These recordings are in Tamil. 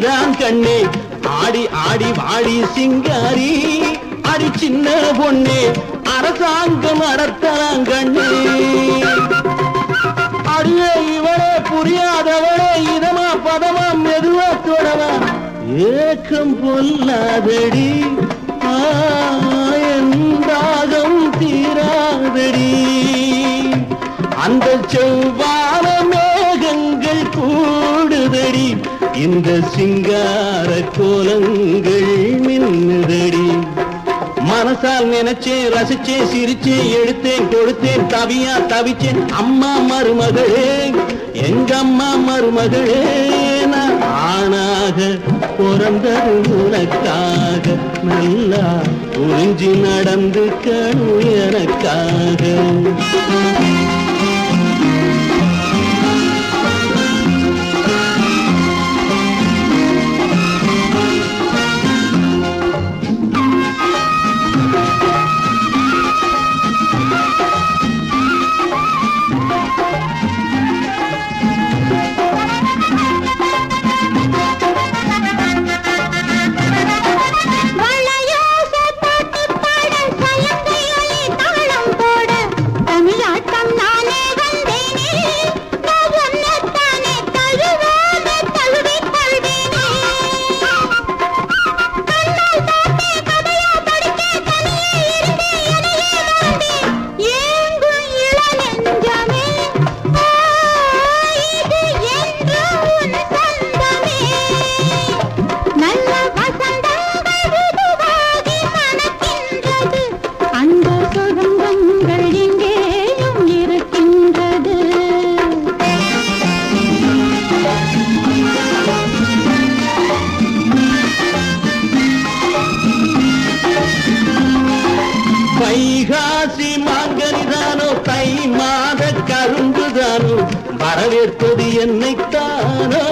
மகராணி நீதான் கண்ணே. ஆடி ஆடி வாடி சிங்காரி. அடி சின்ன பொண்ணே. அரசாங்கம் அடத்தலாம் கண்ணே. அடியே இவளே புரியாதவளே இதமா பதமா மெதுவா தொடவா. ஏக்கம் பொல்லாதடி. ஆயந்தாகம் தீராதடி. அந்த செவ்வான மேகங்கள் கூடுதடி. இந்த சிங்கார கோலங்கள் மின்னுதடி மனசால் நினைச்சேன் ரசிச்சேன் சிரிச்சேன் எடுத்தேன் கொடுத்தேன் தவியா தவிச்சேன். அம்மா மருமகளே எங்க அம்மா மருமகளே நான் ஆணாக பிறந்தது உனக்காக. நல்லா புரிஞ்சு நடந்து கணு எனக்காக. வரவேற்பது என்னைத்தானோ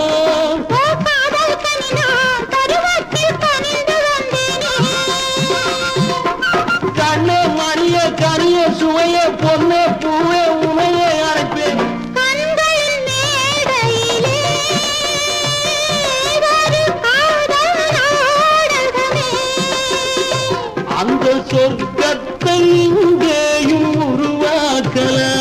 கண்ணே மணிய கரிய சுவைய பொண்ணே பூவே உமையை அழைப்பேன் அந்த சொர்க்கத்தை இங்கேயும் உருவாக்கலாம்.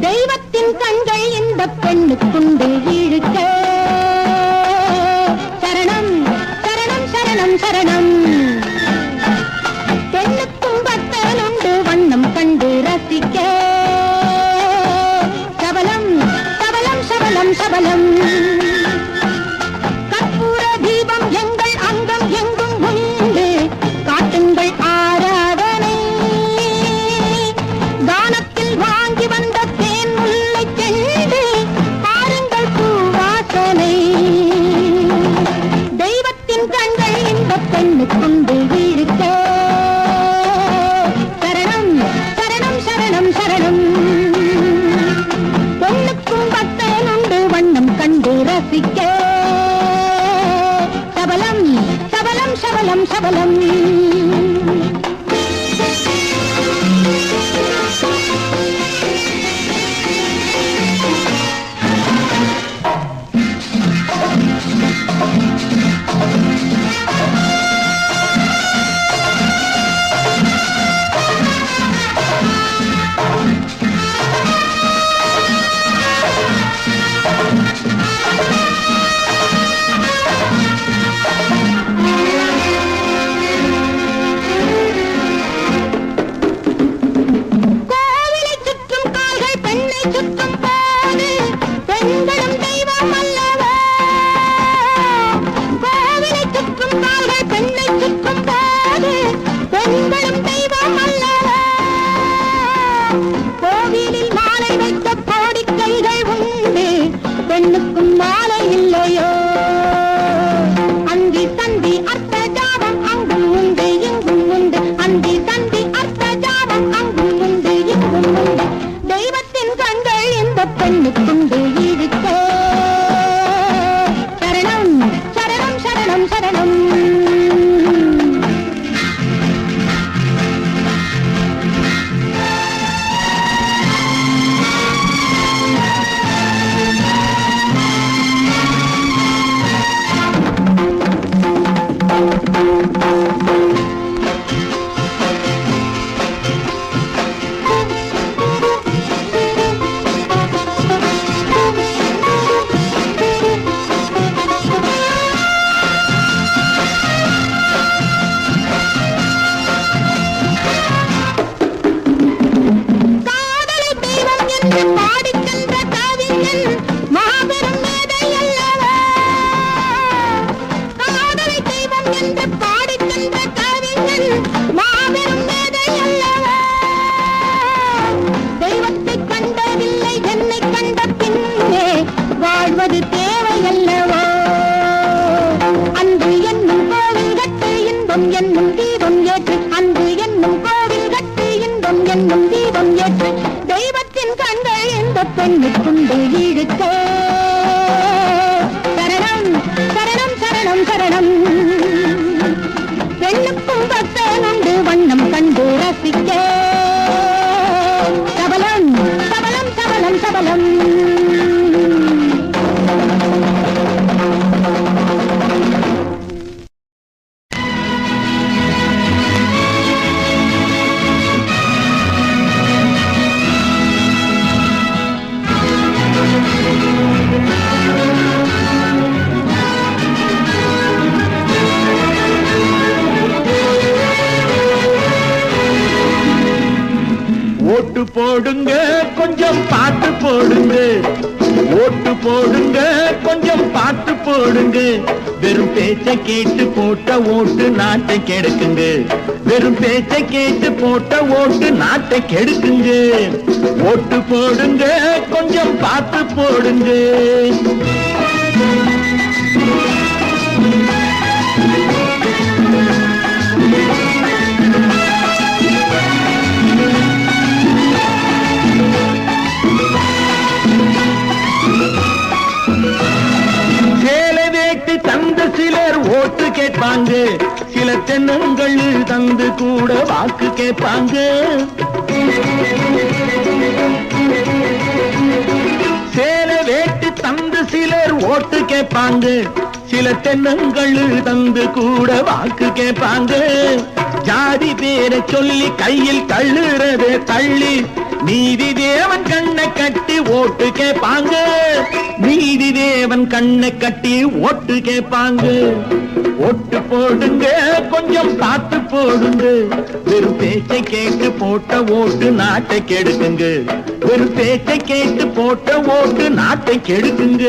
தெய்வத்தின் கண்கள் இந்த பெண்ணுக்குண்டு இழுக்க கண்டு Bye. ஓட்டு போடுங்க கொஞ்சம் பார்த்து போடுங்க. ஓட்டு போடுங்க கொஞ்சம் பார்த்து போடுங்க. வெறும் பேச்சை கேட்டு போட்ட ஓட்டு நாட்டை கெடுக்குங்க. வெறும் பேச்சை கேட்டு போட்ட ஓட்டு நாட்டை கெடுக்குங்க. ஓட்டு போடுங்க கொஞ்சம் பார்த்து போடுங்க. சில தந்து கூட வாக்கு கேட்பாங்க. சேல வேட்டு தந்து சிலர் ஓட்டு கேட்பாங்க. சில தென்னங்கள் தந்து கூட வாக்கு கேட்பாங்க. ஜாதி பேரை சொல்லி கையில் தள்ளுறது தள்ளி நீதி தேவன் கண்ணை கட்டி ஓட்டு கேட்பாங்க. நீதி தேவன் கண்ணை கட்டி ஓட்டு கேட்பாங்க. ஓட்டு போடுங்க கொஞ்சம் பார்த்து போடுங்க. வெறும் பேச்சை கேட்டு போட்ட ஓட்டு நாட்டை கெடுக்குங்க. வெறும் பேச்சை கேட்டு போட்ட ஓட்டு நாட்டை கெடுக்குங்க.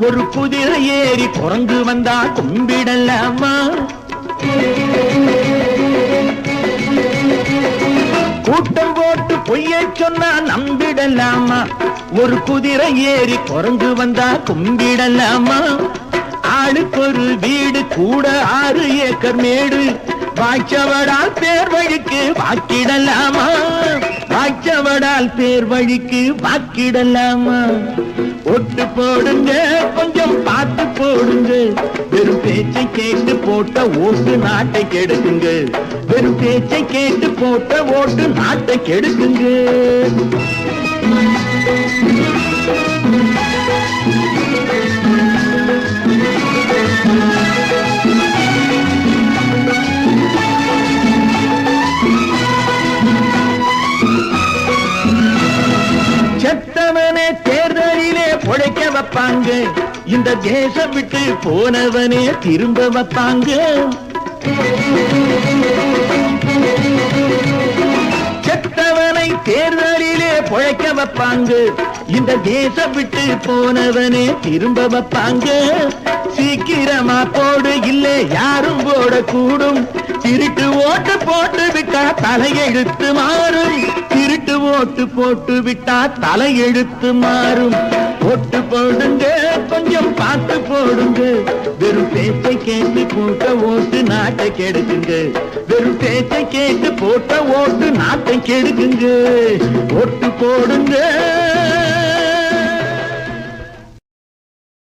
ஒரு குதிரை ஏறி குரங்கு வந்தா கும்பிடலாமா? கூட்டம் போட்டு பொய்ய சொன்னா நம்பிடலாமா? ஒரு குதிரை ஏறி குரங்கு வந்தா கும்பிடலாமா? ஆளுக்கு ஒரு வீடு கூட ஆறு ஏக்கர் மேடு. வாய்ச்சவடால் பேர் வழிக்கு வாக்கிடலாமா? வாய்ச்சவடால் பேர் வழிக்கு வாக்கிடலாமா? ஒட்டு போடுங்க கொஞ்சம் பார்த்து போடுங்க. வெறும் பேச்சை கேட்டு போட்ட ஓட்டு நாட்டை கெடுக்குங்க. வெறும் பேச்சை கேட்டு போட்ட ஓட்டு நாட்டை கெடுக்குங்க. வைப்பாங்க. இந்த தேசம் விட்டு போனவனே திரும்ப வைப்பாங்க. செத்தவனை தேர்தலிலே பொழைக்க வைப்பாங்க. இந்த தேசம் விட்டு போனவனே திரும்ப வைப்பாங்க. சீக்கிரமா போடு இல்லை யாரும் போட கூடும் திருட்டு ஓட்டு போட்டு விட்டா தலையெழுத்து மாறும். திருட்டு ஓட்டு போட்டு விட்டா தலையெழுத்து மாறும். போட்டு போடுங்க கொஞ்சம் பார்த்து போடுங்க. வெறும் பேச்சை கேட்டு போட்ட ஓட்டு நாட்டை கெடுக்குங்க. வெறும் பேச்சை கேட்டு போட்ட ஓட்டு நாட்டை கெடுக்குங்க. ஓட்டு போடுங்க.